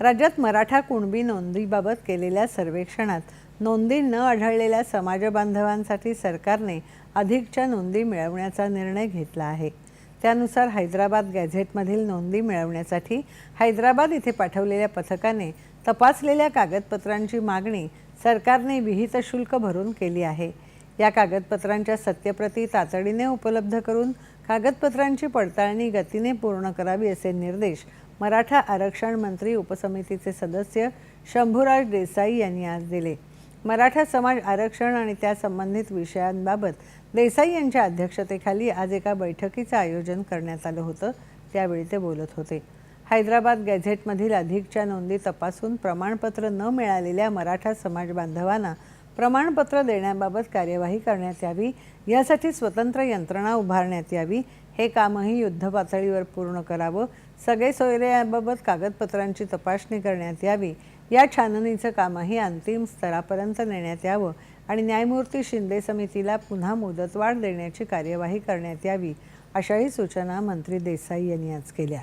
राज्यात मराठा कुणबी नोंदीबाबत केलेल्या सर्वेक्षणात नोंदी न आढळलेल्या समाजबांधवांसाठी सरकारने अधिकच्या नोंदी मिळवण्याचा निर्णय घेतला आहे. त्यानुसार हैदराबाद गॅझेटमधील नोंदी मिळवण्यासाठी हैदराबाद इथे पाठवलेल्या पथकाने तपासलेल्या कागदपत्रांची मागणी सरकारने विहित शुल्क भरून केली आहे. या कागदपत्रांच्या सत्यप्रती तातडीने उपलब्ध करून कागदपत्रांची पडताळणी गतीने पूर्ण करावी असे निर्देश मराठा आरक्षण मंत्री उपसमितीचे सदस्य शंभूराज देसाई यांनी आज दिले. मराठा समाज आरक्षण आणि त्या संबंधित विषयांबाबत देसाई यांच्या अध्यक्षतेखाली आज एका बैठकीचं आयोजन करण्यात आलं होतं. त्यावेळी ते बोलत होते. हैदराबाद गॅझेटमधील अधिकच्या नोंदी तपासून प्रमाणपत्र न मिळालेल्या मराठा समाज बांधवांना प्रमाणपत्र देण्याबाबत कार्यवाही करण्यात यावी. यासाठी स्वतंत्र यंत्रणा उभारण्यात यावी. हे कामही युद्धपातळीवर पूर्ण करावं. सगळे सोयरे याबाबत कागदपत्रांची तपासणी करण्यात यावी. या छाननीचं कामही अंतिम स्तरापर्यंत नेण्यात यावं आणि न्यायमूर्ती शिंदे समितीला पुन्हा मुदतवाढ देण्याची कार्यवाही करण्यात यावी अशाही सूचना मंत्री देसाई यांनी आज केल्या.